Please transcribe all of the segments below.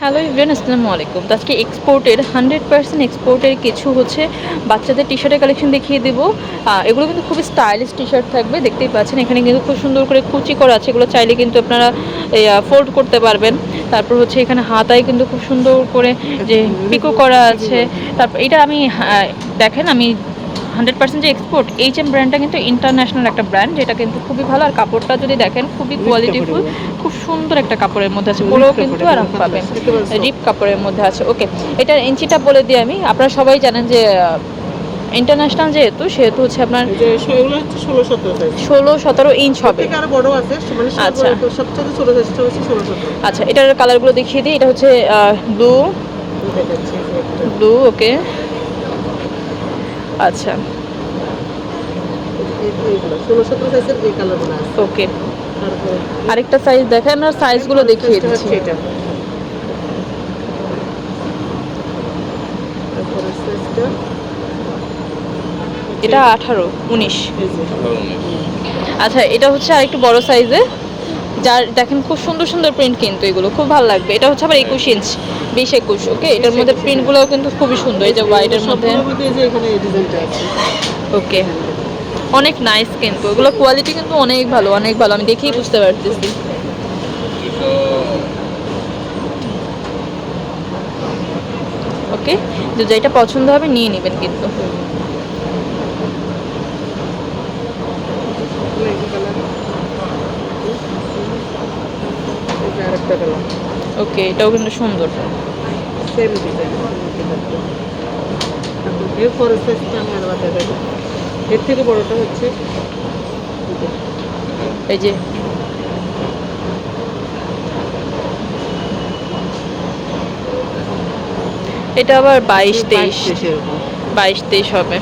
Hello everyone আসসালামু আলাইকুম। তো আজকে এক্সপোর্টের হান্ড্রেড পার্সেন্ট এক্সপোর্টের কিছু হচ্ছে বাচ্চাদের টি শার্টের কালেকশন দেখিয়ে দেবো। এগুলো কিন্তু খুবই স্টাইলিশ টি শার্ট থাকবে দেখতেই পাচ্ছেন। এখানে কিন্তু খুব সুন্দর করে কুচি করা আছে এগুলো চাইলে কিন্তু আপনারা ফোল্ড করতে পারবেন। তারপর হচ্ছে এখানে হাতায় কিন্তু খুব সুন্দর করে যে পিকো করা আছে। তারপর এটা আমি দেখেন আমি হান্ড্রেড পার্সেন্ট যে এক্সপোর্ট এইচ এম ব্র্যান্ডটা কিন্তু ইন্টারন্যাশনাল একটা ব্র্যান্ড যেটা কিন্তু খুবই ভালো। আর কাপড়টা যদি দেখেন খুবই কোয়ালিটিফুল খুব সুন্দর একটা কাপড়ের মধ্যে আছে। পুরো কিন্তু আরাম পাবেন। রিপ কাপড়ের মধ্যে আছে। ওকে এটার ইঞ্চিটা বলে দিই আমি। আপনারা সবাই জানেন যে ইন্টারন্যাশনাল যেহেতু সেহেতু হচ্ছে আপনার ষোলো সতেরো ইঞ্চ হবে। আচ্ছা। আচ্ছা এটার কালারগুলো দেখিয়ে দিই। এটা হচ্ছে ব্লু ব্লু ওকে আচ্ছা এই- এইগুলো ষোলো সতেরো সাইজের এই কালারগুলো আছে। ওকে। আরেকটা সাইজ দেখেন আমরা সাইজগুলো দেখিয়ে দিচ্ছি। এটা। এটা আঠারো উনিশ। আচ্ছা এটা হচ্ছে আরেকটু বড় সাইজে যার দেখেন খুব সুন্দর সুন্দর প্রিন্ট কিন্তু এগুলো খুব ভালো লাগবে। এটা হচ্ছে আবার একুশ ইঞ্চ বিশ একুশ ওকে এটার মধ্যে প্রিন্টগুলোও কিন্তু খুবই সুন্দর এই যে হোয়াইটের মধ্যে। ওকে অনেক নাইস কিন্তু এগুলো কোয়ালিটি কিন্তু অনেক ভালো অনেক ভালো। আমি দেখেই বুঝতে পারতেছি। ওকে যে যেটা পছন্দ হবে নিয়ে নেবেন কিন্তু। ওকে এটাও কিন্তু সুন্দর। সেম ডিজাইন এর পরের সাইজটা আমি আবার দেখাই এর থেকে বড়টা হচ্ছে এই যে, এটা আবার বাইশ তেইশ। বাইশ তেইশ হবে।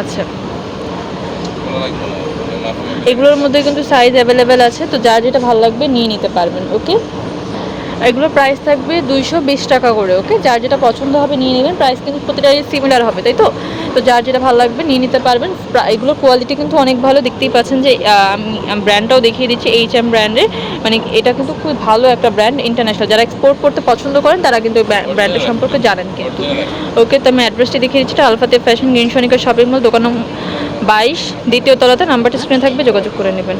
আচ্ছা। এগুলোর মধ্যে কিন্তু সাইজ অ্যাভেলেবেল আছে, তো যা যেটা ভালো লাগবে নিয়ে নিতে পারবেন ওকে এগুলোর প্রাইস থাকবে দুইশো বিশ টাকা করে ওকে যার যেটা পছন্দ হবে নিয়ে নেবেন প্রাইস কিন্তু প্রতিটাই সিমিলার হবে, তাই তো? তো যার যেটা ভালো লাগবে নিয়ে নিতে পারবেন। প্রা- এগুলোর কোয়ালিটি কিন্তু অনেক ভালো। দেখতেই পাচ্ছেন যে আমি ব্র্যান্ডটাও দেখিয়ে দিচ্ছি এইচ এম ব্র্যান্ডের মানে এটা কিন্তু খুব ভালো একটা ব্র্যান্ড ইন্টারন্যাশনাল যারা এক্সপোর্ট করতে পছন্দ করেন, তারা কিন্তু ব্র্যান্ডের সম্পর্কে জানেন কিন্তু। ওকে তো আমি অ্যাড্রেসটি দেখিয়ে দিচ্ছি। আলফাতে ফ্যাশন গ্রিন শপিং মল দোকান বাইশ, দ্বিতীয় তলাতে। নাম্বারটা স্ক্রিনে থাকবে, যোগাযোগ করে নেবেন।